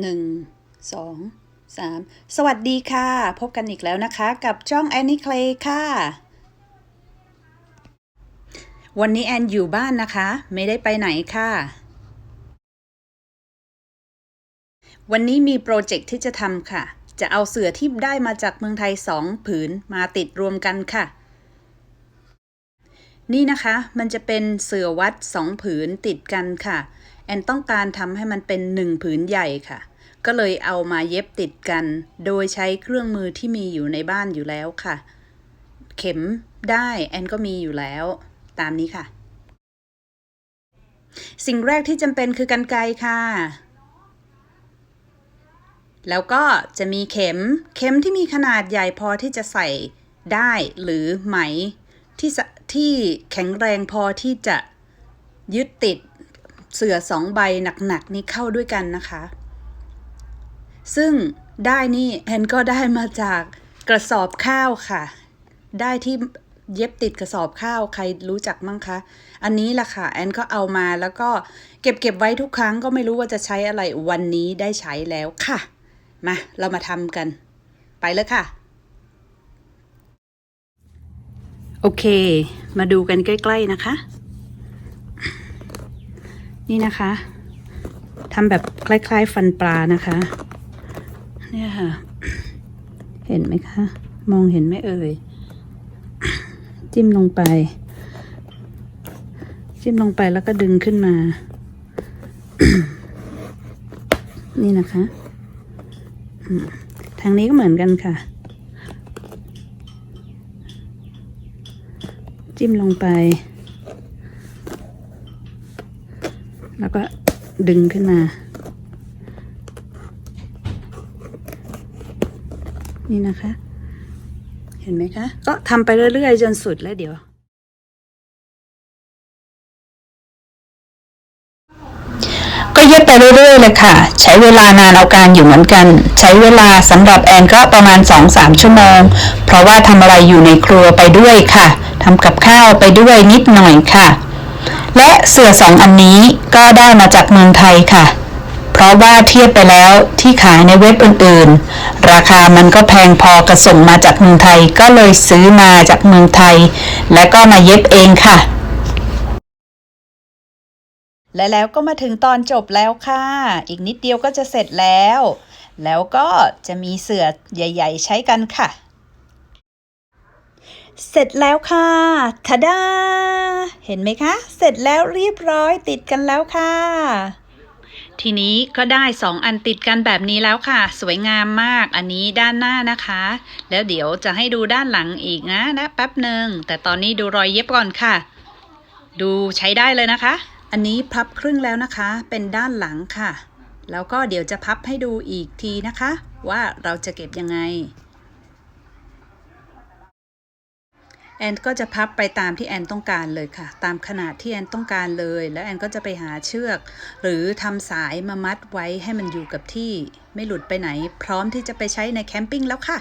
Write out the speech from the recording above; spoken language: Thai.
หนึ่งสองสามสวัสดีค่ะ พบกันอีกแล้วนะคะกับจ้องแอนนี่เคลค่ะ วันนี้แอนอยู่บ้านนะคะ ไม่ได้ไปไหนค่ะ วันนี้มีโปรเจกต์ที่จะทำค่ะ จะเอาเสือที่ได้มาจากเมืองไทยสองผืนมาติดรวมกันค่ะนี่นะคะมันจะเป็นเสือวัดสองผืนติดกันค่ะ แอนต้องการทำให้มันเป็นหนึ่งผืนใหญ่ค่ะ ก็เลยเอามาเย็บติดกัน โดยใช้เครื่องมือที่มีอยู่ในบ้านอยู่แล้วค่ะ เข็มได้แอนก็มีอยู่แล้ว ตามนี้ค่ะ สิ่งแรกที่จำเป็นคือกันไกค่ะ แล้วก็จะมีเข็ม เข็มที่มีขนาดใหญ่พอที่จะใส่ได้หรือไหมที่ที่แข็งแรงพอที่จะยึดติด เสือสองใบหนักๆนี้เข้าด้วยกันนะคะ ซึ่งได้นี่แอนก็ได้มาจากกระสอบข้าวค่ะ ได้ที่เย็บติดกระสอบข้าวใครรู้จักมั้งคะ อันนี้แหละค่ะ แอนก็เอามาแล้วก็เก็บเก็บไว้ทุกครั้งก็ไม่รู้ว่าจะใช้อะไรวันนี้ได้ใช้แล้วค่ะ มา เรามาทำกัน ไปเลยค่ะ โอเค มาดูกันใกล้ ๆ นะคะ นี่นะคะทำแบบคล้าย ๆ ฟันปลานะคะเนี่ยค่ะ เห็นไหมคะ มองเห็นไหมเอ่ย จิ้มลงไป จิ้มลงไปแล้วก็ดึงขึ้นมา นี่นะคะ ทางนี้ก็เหมือนกันค่ะ จิ้มลงไป แล้วก็ดึงขึ้นมา นี่นะคะ เห็นไหมคะ ก็ทำไปเรื่อยๆ จนสุดแล้วเดี๋ยว ก็เย็บไปเรื่อยๆเลยค่ะ ใช้เวลานานเอาการอยู่เหมือนกัน ใช้เวลาสำหรับแอนก็ประมาณ 2-3 ชั่วโมง เพราะว่าทำอะไรอยู่ในครัวไปด้วยค่ะทำกับข้าวไปด้วยนิดหน่อยค่ะ และเสื่อสองอันนี้ก็ได้มาจากเมืองไทยค่ะ เพราะว่าเทียบไปแล้วที่ขายในเว็บอื่นๆ ราคามันก็แพงพอกระส่งมาจากเมืองไทยก็เลยซื้อมาจากเมืองไทย และก็มาเย็บเองค่ะ และแล้วก็มาถึงตอนจบแล้วค่ะ อีกนิดเดียวก็จะเสร็จแล้ว แล้วก็จะมีเสือใหญ่ ๆ ใช้กันค่ะ เสร็จแล้วค่ะทาดา เห็นไหมคะ เสร็จแล้วเรียบร้อยติดกันแล้วค่ะ ทีนี้ก็ได้สองอันติดกันแบบนี้แล้วค่ะ สวยงามมากอันนี้ด้านหน้านะคะ แล้วเดี๋ยวจะให้ดูด้านหลังอีกนะนะแป๊บหนึ่งแต่ตอนนี้ดูรอยเย็บก่อนค่ะ ดูใช้ได้เลยนะคะ อันนี้พับครึ่งแล้วนะคะ เป็นด้านหลังค่ะ แล้วก็เดี๋ยวจะพับให้ดูอีกทีนะคะ ว่าเราจะเก็บยังไง แอนก็จะพับไปตามที่แอนต้องการเลยค่ะ ตามขนาดที่แอนต้องการเลย แล้วแอนก็จะไปหาเชือก หรือทำสายมามัดไว้ให้มันอยู่กับที่ ไม่หลุดไปไหน พร้อมที่จะไปใช้ในแคมปิ้งแล้วค่ะ